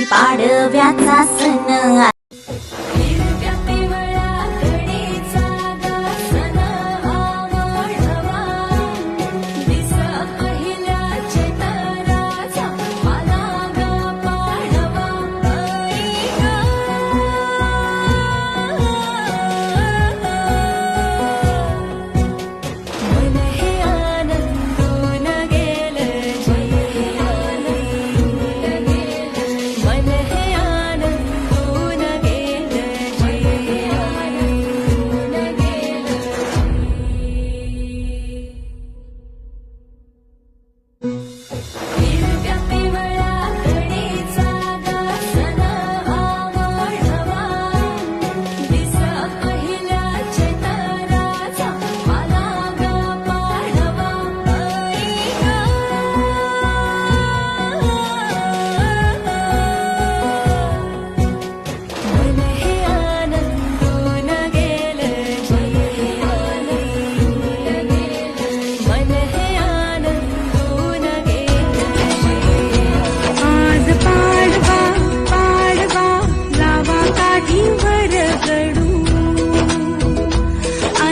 पाडव्याचा सण.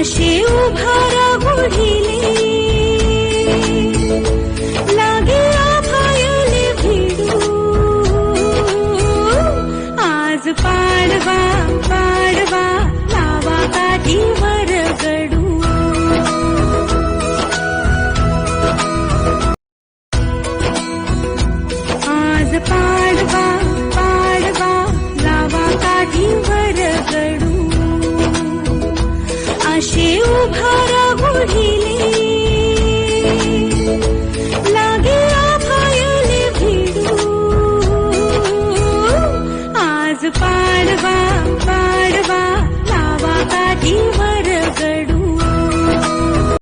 आकाशे उभारा गुढिले लागे आभायले आज पाडवा पाडवा लावा काठीवर गडू. आज पाडवा पाडवा लावा काठीवर